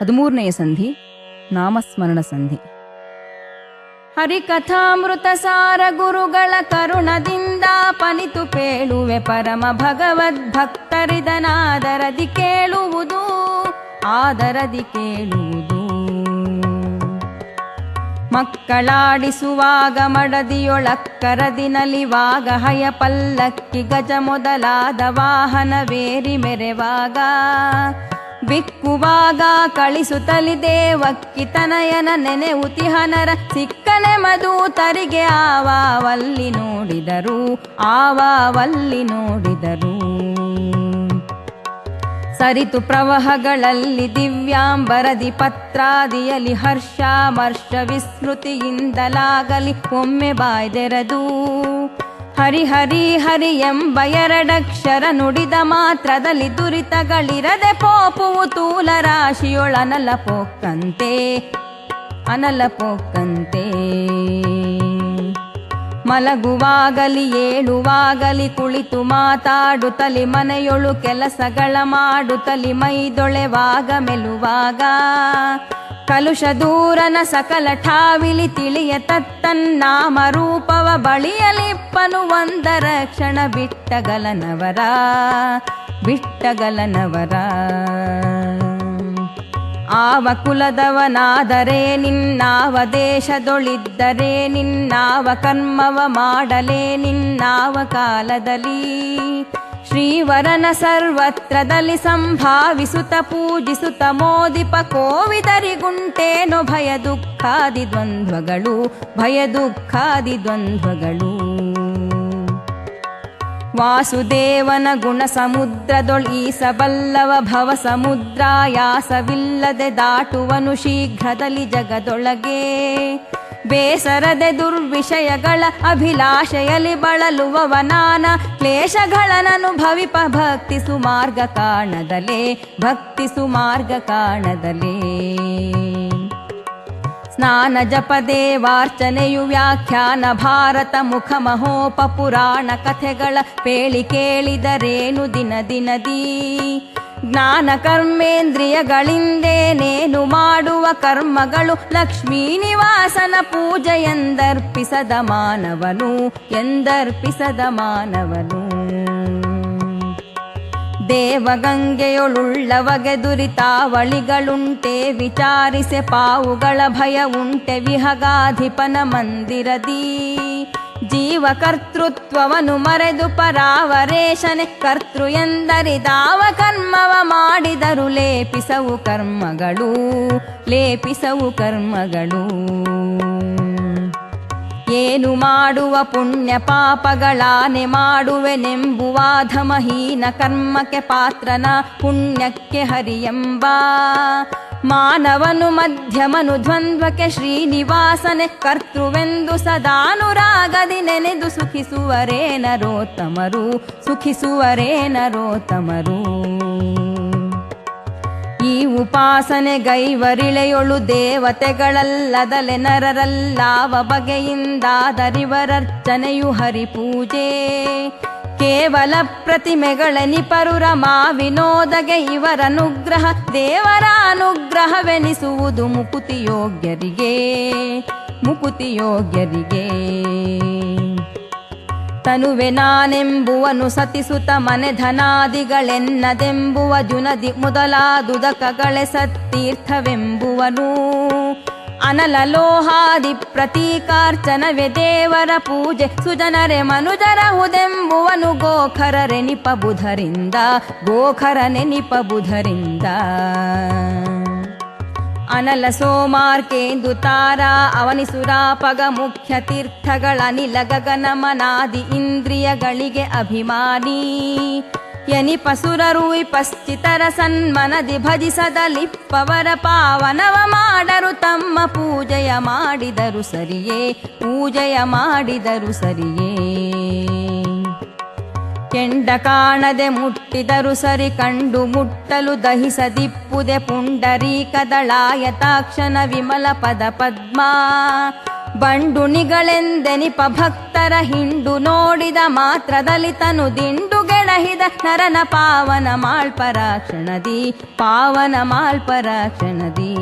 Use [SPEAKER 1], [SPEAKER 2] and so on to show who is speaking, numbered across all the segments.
[SPEAKER 1] ಹದಿಮೂರನೆಯ ಸಂಧಿ, ನಾಮಸ್ಮರಣ ಸಂಧಿ. ಹರಿಕಥಾಮೃತ ಸಾರ ಗುರುಗಳ ಕರುಣದಿಂದ ಪನಿತು ಪೇಳುವೆ ಪರಮ ಭಗವದ್ ಭಕ್ತರಿದನಾದರದಿ ಕೇಳುವುದು, ಆದರದಿ ಕೇಳುವುದು. ಮಕ್ಕಳಾಡಿಸುವಾಗ ಮಡದಿಯೊಳಕ್ಕರದಿ ನಲಿವಾಗ ಹಯ ಪಲ್ಲಕ್ಕಿ ಗಜ ಮೊದಲಾದ ವಾಹನವೇರಿ ಮೆರೆವಾಗ ಬಿಕ್ಕುವಾಗ ಕಳಿಸುತ್ತಲಿದೆ ದೇವಕ್ಕಿ ತನಯನ ನೆನೆವುತಿಹನರ ಸಿಕ್ಕನೆ ಮಧೂತರಿಗೆ ಆವಾವಲ್ಲಿ ನೋಡಿದರು ಆವಾವಲ್ಲಿ ನೋಡಿದರು. ಸರಿತು ಪ್ರವಾಹಗಳಲ್ಲಿ ದಿವ್ಯಾಂಬರದಿ ಪತ್ರಾದಿಯಲಿ ಹರ್ಷಾಮರ್ಷ ವಿಸ್ಮೃತಿಯಿಂದಲಾಗಲಿ, ಒಮ್ಮೆ ಬಾಯ್ದೆರದು. ಹರಿ ಹರಿ ಹರಿ ಎಂಬ ಎರಡಕ್ಷರ ನುಡಿದ ಮಾತ್ರದಲ್ಲಿ ದುರಿತಗಳಿರದೆ ಪೋಪುವು ತೂಲ ರಾಶಿಯೊಳನಲ ಪೋಕ್ಕಂತೆ, ಅನಲ ಪೋಕ್ಕಂತೆ. ಮಲಗುವಾಗಲಿ, ಏಳುವಾಗಲಿ, ಕುಳಿತು ಮಾತಾಡುತ್ತಲಿ, ಮನೆಯೊಳು ಕೆಲಸಗಳ ಮಾಡುತ್ತಲಿ ಮೈದೊಳೆವಾಗ ಮೆಲುವಾಗ ಕಲುಷ ದೂರನ ಸಕಲ ಠಾವಿಲಿ ತಿಳಿಯ ತತ್ತನ್ನಾಮ ರೂಪವ ಬಳಿಯಲಿಪ್ಪನು ಒಂದರ ಕ್ಷಣ ಬಿಟ್ಟಗಲನವರ ಬಿಟ್ಟಗಲನವರ. ಆವ ಕುಲದವನಾದರೆ ನಿನ್ನಾವ ದೇಶದೊಳಿದ್ದರೆ ನಿನ್ನಾವ ಕರ್ಮವ ಮಾಡಲೇ ನಿನ್ನಾವ ಕಾಲದಲ್ಲಿ ಶ್ರೀವರನ ಸರ್ವತ್ರದಲ್ಲಿ ಸಂಭಾವಿಸುತ್ತ ಪೂಜಿಸುತ್ತ ಮೋದಿಪ ಕೋವಿದರಿಗುಂಟೇನು ಭಯ ದುಃಖಾದಿ ದ್ವಂದ್ವಗಳು ಭಯ ದುಃಖಾದಿ ದ್ವಂದ್ವಗಳು ವಾಸುದೇವನ ಗುಣ ಸಮುದ್ರದೊಳೀಸಬಲ್ಲವ ಭವ ಸಮುದ್ರಾಯಾಸವಿಲ್ಲದೆ ದಾಟುವನು ಶೀಘ್ರದಲ್ಲಿ ಜಗದೊಳಗೆ. ಬೇಸರದೆ ದುರ್ವಿಷಯಗಳ ಅಭಿಲಾಷೆಯಲ್ಲಿ ಬಳಲುವವನಾನ ಕ್ಲೇಶಗಳನನುಭವಿಪ ಭಕ್ತಿ ಸುಮಾರ್ಗ ಕಾಣದಲೇ, ಭಕ್ತಿ ಸುಮಾರ್ಗ ಕಾಣದಲೇ. ಸ್ನಾನ ಜಪ ದೇವಾರ್ಚನೆಯು ವ್ಯಾಖ್ಯಾನ ಭಾರತ ಮುಖ ಮಹೋಪ ಪುರಾಣ ಕಥೆಗಳ ಪೇಳಿ ಕೇಳಿದರೇನು ದಿನ ದಿನದಿ. ಜ್ಞಾನ ಕರ್ಮೇಂದ್ರಿಯಗಳಿಂದೇನೇನು ಮಾಡುವ ಕರ್ಮಗಳು ಲಕ್ಷ್ಮೀ ನಿವಾಸನ ಪೂಜೆ ಎಂದರ್ಪಿಸದ ಮಾನವನು ಎಂದರ್ಪಿಸದ ಮಾನವನು. ದೇವಗಂಗೆಯೊಳುಳ್ಳವಗೆ ದುರಿತಾವಳಿಗಳುಂಟೆ, ವಿಚಾರಿಸೆ ಪಾವುಗಳ ಭಯ ಉಂಟೆ, ವಿಹಗಾಧಿಪನ ಮಂದಿರದಿ. ಜೀವ ಕರ್ತೃತ್ವವನ್ನು ಮರೆದು ಪರಾವರೇಶನೆ ಕರ್ತೃ ಎಂದರಿದಾವ ಕರ್ಮವ ಮಾಡಿದರು ಲೇಪಿಸವು ಕರ್ಮಗಳು ಲೇಪಿಸವು ಕರ್ಮಗಳು. ಏನು ಮಾಡುವ ಪುಣ್ಯ ಪಾಪಗಳಾನೆ ಮಾಡುವೆನೆಂಬುವ ಧಮಹೀನ ಕರ್ಮಕ್ಕೆ ಪಾತ್ರನ ಪುಣ್ಯಕ್ಕೆ ಹರಿಯೆಂಬ ಮಾನವನು ಮಧ್ಯಮನು ದ್ವಂದ್ವಕ್ಕೆ ಶ್ರೀನಿವಾಸನೆ ಕರ್ತೃವೆಂದು ಸದಾನುರಾಗದಿ ನೆನೆದು ಸುಖಿಸುವರೇ ನರೋತ್ತಮರು ಸುಖಿಸುವರೇ ನರೋತ್ತಮರು. ಈ ಉಪಾಸನೆ ಗೈವರಿಳೆಯೊಳು ದೇವತೆಗಳಲ್ಲದಲೆ ನರರಲ್ಲಾವ ಬಗೆಯಿಂದಾದರಿವರರ್ಚನೆಯು ಹರಿಪೂಜೆ. ಕೇವಲ ಪ್ರತಿಮೆಗಳೆನಿಪರುರ ಮಾ ವಿನೋದಗೆ ಇವರನುಗ್ರಹ ದೇವರ ಅನುಗ್ರಹವೆನಿಸುವುದು ಮುಕುತಿ ಯೋಗ್ಯರಿಗೆ ಮುಕುತಿ ಯೋಗ್ಯರಿಗೆ ತನುವೆ ನಾನೆಂಬುವನು ಸತಿಸುತ ಮನೆ ಧನಾದಿಗಳೆನ್ನದೆಂಬುವ ಜುನದಿ ಮೊದಲಾದುದಕಗಳೆ ಸತ್ತೀರ್ಥವೆಂಬುವನು. ಅನಲ ಲಲೋಹಾದಿ ಪ್ರತೀಕಾರ್ಚನವೆ ದೇವರ ಪೂಜೆ. ಸುಜನರೆ ಮನುಜರ ಹುದೆಂಬುವನು ಗೋಖರರೆ ನಿಪಬುಧರಿಂದ, ಗೋಖರನೆ ನಿಪಬುಧರಿಂದ. ಅನಲ ಸೋಮಾರ್ಕೇಂದು ತಾರಾ ಅವನಿಸುರಾಪಗ ಮುಖ್ಯ ತೀರ್ಥಗಳ ನಿಲಗಗನ ಮನಾದಿ ಇಂದ್ರಿಯಗಳಿಗೆ ಅಭಿಮಾನಿ. ಯನಿಪ ಸುರರು ಪಶ್ಚಿತರ ಸನ್ಮನದಿ ಭಜಿಸದಲಿಪ್ಪವರ ಪಾವನವ ಮಾಡರು ತಮ್ಮ ಪೂಜೆಯ ಮಾಡಿದರು ಸರಿಯೇ, ಪೂಜೆಯ ಮಾಡಿದರು ಸರಿಯೇ. ಕೆಂಡ ಕಾಣದೆ ಮುಟ್ಟಿದರು ಸರಿ ಕಂಡು ಮುಟ್ಟಲು ದಹಿಸದಿಪ್ಪುದೆ ಪುಂಡರೀಕದಳಾಯತಾಕ್ಷನ ವಿಮಲ ಪದ ಪದ್ಮ. ಬಂಡುಣಿಗಳೆಂದೆನಿಪ ಭಕ್ತರ ಹಿಂಡು ನೋಡಿದ ಮಾತ್ರದಲ್ಲಿ ತನು ದಿಂಡುಗೆಡ ಸಲಹಿದ ನರನ ಪಾವನ ಮಾಳ್ಪರಾಕ್ಷಣದಿ ಪಾವನ ಮಾಳ್ಪರಾಕ್ಷಣದಿ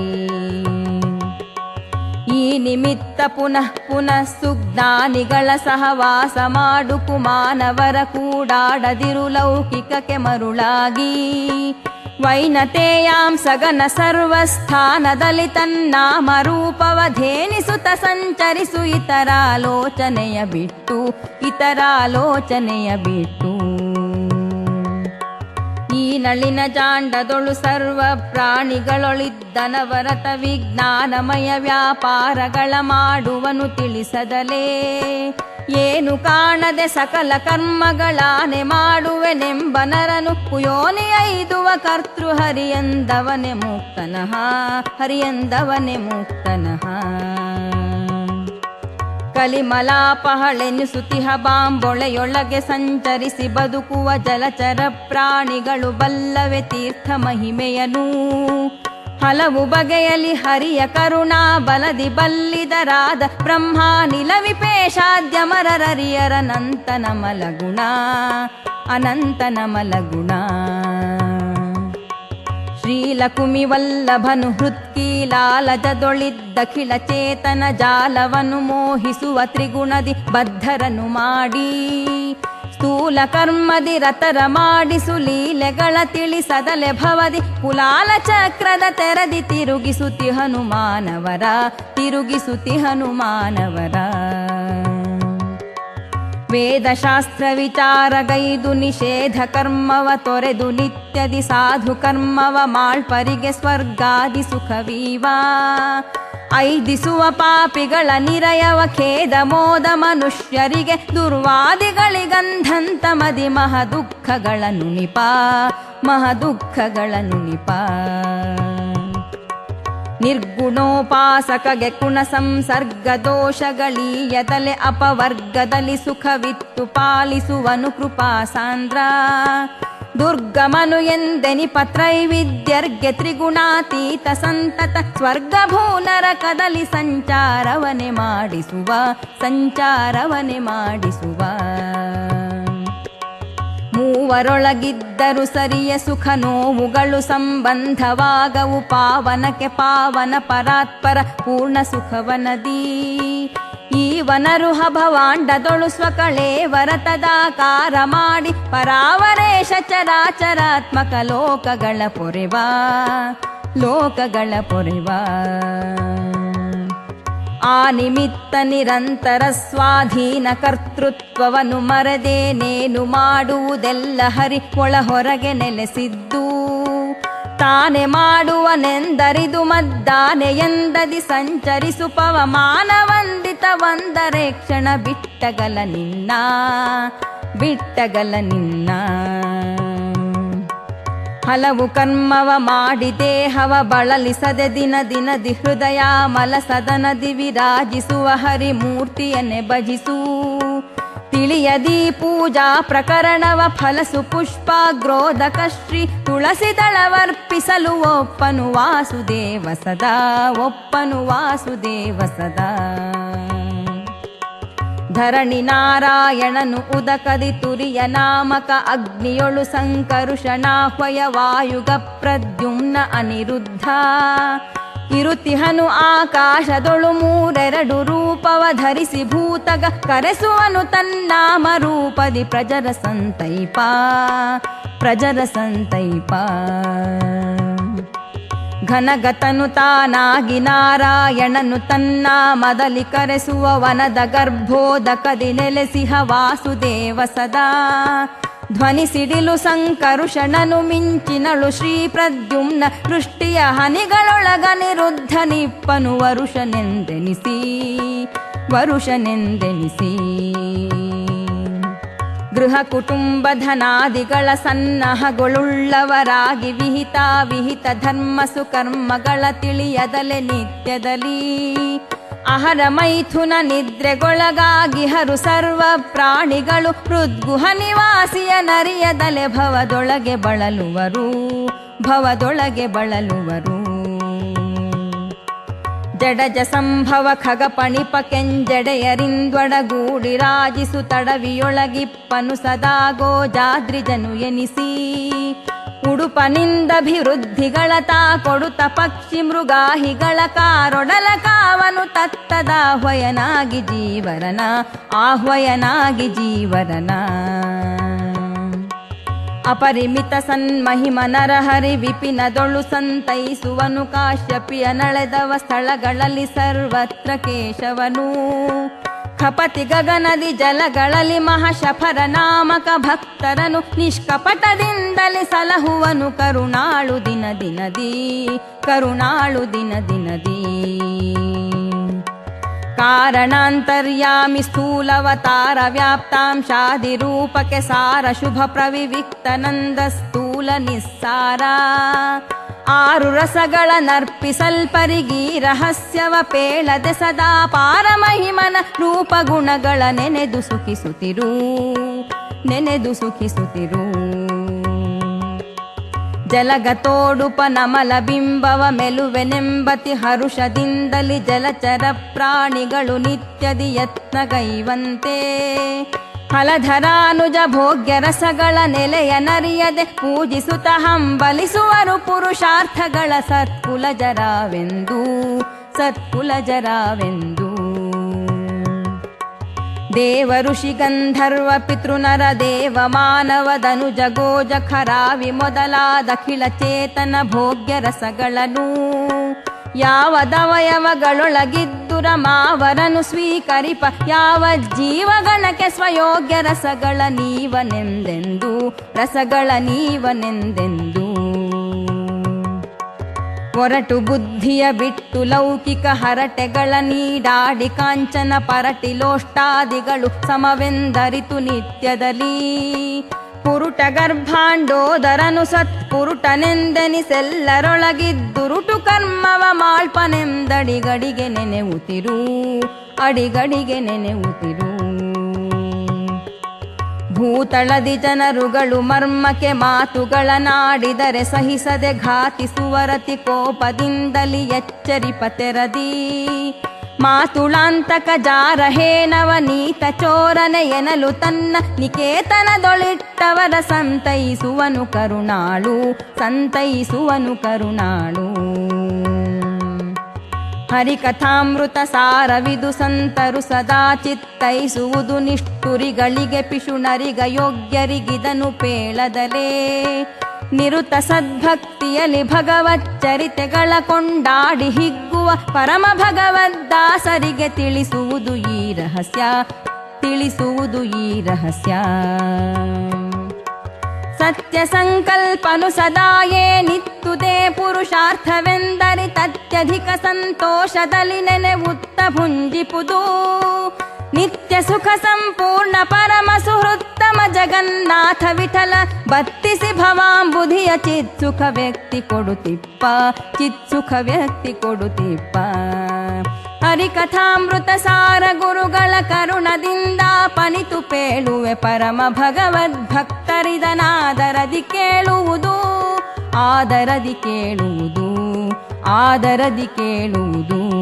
[SPEAKER 1] ಈ ನಿಮಿತ್ತ ಪುನಃ ಪುನಃ ಸುಜ್ಞಾನಿಗಳ ಸಹವಾಸ ಮಾಡು ಕುಮಾನವರ ಕೂಡಾಡದಿರು ಲೌಕಿಕಕ್ಕೆ ಮರುಳಾಗಿ. ವೈನತೆಯಾಂ ಸಗನ ಸರ್ವಸ್ಥಾನದಲ್ಲಿ ತನ್ನಾಮ ರೂಪವಧೇನಿಸುತ್ತ ಸಂಚರಿಸು ಇತರಾಲೋಚನೆಯ ಬಿಟ್ಟು ಇತರಾಲೋಚನೆಯ ಬಿಟ್ಟು. ನಳಿನ ಜಾಂಡದೊಳು ಸರ್ವ ಪ್ರಾಣಿಗಳೊಳಿದ್ದನವರತ ವಿಜ್ಞಾನಮಯ ವ್ಯಾಪಾರಗಳ ಮಾಡುವನು ತಿಳಿಸದಲೇ. ಏನು ಕಾಣದೆ ಸಕಲ ಕರ್ಮಗಳಾನೆ ಮಾಡುವೆನೆಂಬ ನರನು ಕುಯೋನಿ ಐದುವ ಕರ್ತೃ ಹರಿಯಂದವನೆ ಮುಕ್ತನಃ ಹರಿಯಂದವನೆ ಮುಕ್ತನಃ. ಕಲಿಮಲಾಪಹಳೆನಿಸುತಿಹ ಬಾಂಬೊಳೆಯೊಳಗೆ ಸಂಚರಿಸಿ ಬದುಕುವ ಜಲಚರ ಪ್ರಾಣಿಗಳು ಬಲ್ಲವೆ ತೀರ್ಥ ಮಹಿಮೆಯನು. ಹಲವು ಬಗೆಯಲಿ ಹರಿಯ ಕರುಣಾ ಬಲದಿ ಬಲ್ಲಿದರಾದ ಬ್ರಹ್ಮಾನಿಲ ವಿಪೇಶಾದ್ಯ ಮರರರಿಯರ ನಂತನ ಮಲಗುಣ, ಅನಂತನ ಮಲಗುಣ. ಶ್ರೀಲಕುಮಿ ವಲ್ಲಭನು ಹೃತ್ಕೀಲಾಲಜದೊಳಿದ್ದಖಿಲ ಚೇತನ ಜಾಲವನ್ನು ಮೋಹಿಸುವ ತ್ರಿಗುಣದಿ ಬದ್ಧರನು ಮಾಡಿ. ಸ್ಥೂಲ ಕರ್ಮದಿ ರತರ ಮಾಡಿಸು ಲೀಲೆಗಳ ತಿಳಿಸದಲೆ ಭವದಿ ಕುಲಾಲ ಚಕ್ರದ ತೆರದಿ ತಿರುಗಿಸುತಿ ಹನುಮಾನವರ ತಿರುಗಿಸುತಿ ಹನುಮಾನವರ. ವೇದಶಾಸ್ತ್ರ ವಿಚಾರಗೈದು ನಿಷೇಧ ಕರ್ಮವ ತೊರೆದು ನಿತ್ಯದಿ ಸಾಧು ಕರ್ಮವ ಮಾಳ್ಪರಿಗೆ ಸ್ವರ್ಗಾದಿ ಸುಖವೀವಾ. ಐದಿಸುವ ಪಾಪಿಗಳ ನಿರಯವ ಖೇದ ಮೋದ ಮನುಷ್ಯರಿಗೆ ದುರ್ವಾದಿಗಳಿಗಂಧಂತ ಮದಿ ಮಹದುಃಖಗಳ ನುಣಿಪ ಮಹ ನುಣಿಪ ನಿರ್ಗುಣೋಪಾಸಕಗೆ ಕುಣ ಸಂಸರ್ಗ ದೋಷಗಳೀಯದಲೆ ಅಪವರ್ಗದಲ್ಲಿ ಸುಖವಿತ್ತು ಪಾಲಿಸುವನು ಕೃಪಾ ಸಾಂದ್ರ. ದುರ್ಗಮನು ಎಂದೆನಿ ಪತ್ರೈವಿದ್ಯರ್ಗೆ ತ್ರಿಗುಣಾತೀತ ಸಂತತ ಸ್ವರ್ಗ ಭೂನರಕದಲ್ಲಿ ಸಂಚಾರವನೆ ಮಾಡಿಸುವ ಸಂಚಾರವನೆ ಮಾಡಿಸುವ. ಮೂವರೊಳಗಿದ್ದರು ಸರಿಯ ಸುಖ ನೋವುಗಳು ಸಂಬಂಧವಾಗವು. ಪಾವನಕ್ಕೆ ಪಾವನ ಪರಾತ್ಪರ ಪೂರ್ಣ ಸುಖವನದಿ. ಈ ವನರುಹ ಭವಾಂಡದೊಳು ಸ್ವಕಳೇ ವರತದಾಕಾರ ಮಾಡಿ ಪರಾವರೇಶ ಚರಾಚರಾತ್ಮಕ ಲೋಕಗಳ ಪೊರೆವಾ ಲೋಕಗಳ ಪೊರೆವಾ. ಆ ನಿಮಿತ್ತ ನಿರಂತರ ಸ್ವಾಧೀನ ಕರ್ತೃತ್ವವನ್ನು ಮರದೇನೇನು ಮಾಡುವುದೆಲ್ಲ ಹರಿ ಒಳ ಹೊರಗೆ ನೆಲೆಸಿದ್ದು. ತಾನೆ ಮಾಡುವನೆಂದರಿದು ಮದ್ದಾನೆ ಎಂದದಿ ಸಂಚರಿಸು ಪವಮಾನವಂದಿತ ಒಂದರೆ ಕ್ಷಣ ಬಿಟ್ಟಗಲ ನಿನ್ನ ಬಿಟ್ಟಗಲ ನಿನ್ನ. ಹಲವು ಕರ್ಮವ ಮಾಡಿ ದೇಹವ ಬಳಲಿಸದೆ ದಿನ ದಿನದಿ ಹೃದಯ ಮಲ ಸದನದಿ ವಿರಾಜಿಸುವ ಹರಿಮೂರ್ತಿಯನ್ನೇ ಭಜಿಸು. ತಿಳಿಯದಿ ಪೂಜಾ ಪ್ರಕರಣವ ಫಲಸು ಪುಷ್ಪಾಗ್ರೋದಕ ಶ್ರೀ ತುಳಸಿ ದಳವರ್ಪಿಸಲು ಒಪ್ಪನು ವಾಸುದೇವ ಸದಾ, ಒಪ್ಪನು ವಾಸುದೇವ ಸದಾ. ಧರಣಿ ನಾರಾಯಣನು ಉದಕದಿ ತುರಿಯ ನಾಮಕ ಅಗ್ನಿಯೊಳು ಸಂಕರುಷಣಾಹ್ವಯ ವಾಯುಗ ಪ್ರದ್ಯುಮ್ನ ಅನಿರುದ್ಧ. ಇರುತಿಹನು ಆಕಾಶದೊಳು ಮೂರೆರಡು ರೂಪವ ಧರಿಸಿ ಭೂತಗ ಕರೆಸುವನು ತನ್ನಾಮ ರೂಪದಿ ಪ್ರಜರ ಸಂತೈಪ ಪ್ರಜರ ಸಂತೈಪ. ಘನಗತನು ತಾನಾಗಿ ನಾರಾಯಣನು ತನ್ನ ಮದಲಿ ಕರೆಸುವ ವನದ ಗರ್ಭೋದಕದಿ ನೆಲೆಸಿಹ ವಾಸುದೇವ ಸದಾ. ಧ್ವನಿ ಸಿಡಿಲು ಸಂಕರುಷಣನು ಮಿಂಚಿನಳು ಶ್ರೀ ಪ್ರದ್ಯುಮ್ನ ವೃಷ್ಟಿಯ ಹನಿಗಳೊಳಗ ನಿರುದ್ಧ ನಿಪ್ಪನು ವರುಷನೆಂದೆನಿಸಿ ವರುಷನೆಂದೆನಿಸಿ. ಗೃಹ ಕುಟುಂಬ ಧನಾದಿಗಳ ಸನ್ನಹಗಳುಳ್ಳವರಾಗಿ ವಿಹಿತ ವಿಹಿತ ಧರ್ಮ ಸುಕರ್ಮಗಳ ತಿಳಿಯದಲೆ ನಿತ್ಯದಲ್ಲಿ ಅಹರ ಮೈಥುನ ನಿದ್ರೆಗೊಳಗಾಗಿ ಹರು ಸರ್ವ ಪ್ರಾಣಿಗಳು ಹೃದ್ಗುಹ ನಿವಾಸಿಯ ನರಿಯದಲೆ ಭವದೊಳಗೆ ಬಳಲುವರು ಭವದೊಳಗೆ ಬಳಲುವರು. ಜಡಜ ಸಂಭವ ಖಗ ಪಣಿಪ ಕೆಂಜಡೆಯರಿಂದೊಡಗೂಡಿ ರಾಜಿಸು ತಡವಿಯೊಳಗಿಪ್ಪನು ಸದಾ ಗೋಜಾದ್ರಿಜನು ಎನಿಸಿ. ಉಡುಪನಿಂದಭಿವೃದ್ಧಿಗಳ ತಾ ಕೊಡುತ್ತ ಪಕ್ಷಿ ಮೃಗಾಹಿಗಳ ಕಾರೊಡಲ ಕಾವನು ತತ್ತದಾಹ್ವಯನಾಗಿ ಜೀವರನ, ಆಹ್ವಯನಾಗಿ ಜೀವರನ. ಅಪರಿಮಿತ ಸನ್ಮಹಿಮ ನರಹರಿ ವಿಪಿನದೊಳು ಸಂತೈಸುವನು ಕಾಶ್ಯಪಿಯ ನಳೆದವ ಸ್ಥಳಗಳಲ್ಲಿ ಸರ್ವತ್ರ ಕೇಶವನು. ಖಪತಿ ಗಗನದಿ ಜಲಗಳಲ್ಲಿ ಮಹಾಶಫರ ನಾಮಕ ಭಕ್ತರನು ನಿಷ್ಕಪಟದಿಂದಲೇ ಸಲಹುವನು ಕರುಣಾಳು ದಿನ ದಿನದಿ ಕರುಣಾಳು ದಿನ ದಿನದಿ ಕಾರಣಾಂತರ್ಯಾಮಿ ಸ್ಥೂಲವತಾರ ವ್ಯಾಪ್ತಾಂಶಾದಿ ರೂಪಕ್ಕೆ ಸಾರ ಶುಭ ಪ್ರವಿವಿಕ್ತನಂದ ಸ್ಥೂಲ ನಿಸ್ಸಾರ. ಆರು ರಸಗಳ ನರ್ಪಿಸಲ್ಪರಿಗಿ ರಹಸ್ಯವ ಪೇಳದೆ ಸದಾ ಪಾರಮಹಿಮನ ರೂಪ ಗುಣಗಳ ನೆನೆದು ಸುಖಿಸುತ್ತಿರು. ನೆನೆದು ಸುಖಿಸುತ್ತಿರು. ಜಲಗತೋಡುಪ ನಮಲ ಬಿಂಬವ ಮೆಲುವೆನೆಂಬತಿ ಹರುಷದಿಂದಲಿ ಜಲಚರ ಪ್ರಾಣಿಗಳು ನಿತ್ಯದಿ ಯತ್ನಗೈವಂತೆ. ಫಲಧರಾನುಜ ಭೋಗ್ಯ ರಸಗಳ ನೆಲೆಯ ನರಿಯದೆ ಪೂಜಿಸುತ್ತ ಹಂಬಲಿಸುವರು ಪುರುಷಾರ್ಥಗಳ ಸತ್ಕುಲಜರಾವೆಂದು ಸತ್ಕುಲಜರಾವೆಂದು. ದೇವ ಋಷಿ ಗಂಧರ್ವ ಪಿತೃನರ ದೇವ ಮಾನವದನುಜ ಗೋಜ ಖರಾವಿ ಮೊದಲಾದಖಿಳ ಚೇತನ ಭೋಗ್ಯ ರಸಗಳನು ಯಾವ ದವಯವಗಳೊಳಗಿದ್ದು ಮಾವರನು ಸ್ವೀಕರಿಪ, ಯಾವ ಜೀವಗಣಕ್ಕೆ ಸ್ವಯೋಗ್ಯ ರಸಗಳ ನೀವನೆಂದೆಂದು ರಸಗಳ ನೀವನೆಂದೆಂದು. ಒರಟು ಬುದ್ಧಿಯ ಬಿಟ್ಟು ಲೌಕಿಕ ಹರಟೆಗಳ ನೀಡಾಡಿ ಕಾಂಚನ ಪರಟಿಲೋಷ್ಟಾದಿಗಳು ಸಮವೆಂದರಿತು ನಿತ್ಯದಲ್ಲಿ. ಪುರುಟ ಗರ್ಭಾಂಡೋದರನು ಸತ್ಪುರುಟನೆಂದೆನಿಸೆಲ್ಲರೊಳಗಿದ್ದುರುಟು ಕರ್ಮವ ಮಾಳ್ಪನೆಂದಡಿಗಡಿಗೆ ನೆನೆವುತಿರು, ಅಡಿಗಡಿಗೆ ನೆನೆವುತಿರು. ಭೂತಳದಿ ಜನರುಗಳು ಮರ್ಮಕ್ಕೆ ಮಾತುಗಳನ್ನಾಡಿದರೆ ಸಹಿಸದೆ ಘಾತಿಸುವರತಿ ಕೋಪದಿಂದಲಿ ಎಚ್ಚರಿಪ ತೆರದಿ. ಮಾತುಳಾಂತಕ ನೀತ ಚೋರನೆ ಎನಲು ತನ್ನ ನಿಕೇತನದೊಳಿಟ್ಟವರ ಸಂತೈಸುವನು ಕರುಣಾಳು ಸಂತೈಸುವನು ಕರುಣಾಳು. ಹರಿಕಥಾಮೃತ ಸಾರವಿದು ಸಂತರು ಸದಾ ಚಿತ್ತೈಸುವುದು ನಿಷ್ಠುರಿಗಳಿಗೆ ಪಿಶುಣರಿಗ ಯೋಗ್ಯರಿಗಿದನು ಪೇಳದಲೇ. ನಿರುತ ಸದ್ಭಕ್ತಿಯಲ್ಲಿ ಭಗವಚ್ಚರಿತೆಗಳ ಕೊಂಡಾಡಿ ಹಿಗ್ಗುವ ಪರಮ ಭಗವದ್ದಾಸರಿಗೆ ತಿಳಿಸುವುದು ಈ ರಹಸ್ಯ, ತಿಳಿಸುವುದು ಈ ರಹಸ್ಯ. सत्यसङ्कल्पनु सदा ये नित्तुते पुरुषार्थवेन्दरि तत्यधिकसन्तोषदलिनने उत्तभुञ्जिपुदू नित्यसुखसम्पूर्ण परमसुहृत्तम जगन्नाथ विठल बत्तिसि भवाम्बुधिय चित्सुख व्यक्ति कोडुतिप्प चित्सुख व्यक्ति कोडुतिप्प ವ್ಯಕ್ತಿ ಕೊಡುತ್ತಿಪ್ಪ ಚಿತ್ಸುಖ ವ್ಯಕ್ತಿ ಕೊಡುತ್ತಿಪ್ಪ ಹರಿಕಥಾಮೃತ ಸಾರ ಗುರುಗಳ ಕರುಣದಿಂದ ಪನಿತು ಪೇಳುವೆ ಪರಮ ಭಗವದ್ ಭಕ್ತರಿದನಾದರದಿ ಕೇಳುವುದು, ಆದರದಿ ಕೇಳುವುದು ಆದರದಿ ಕೇಳುವುದು.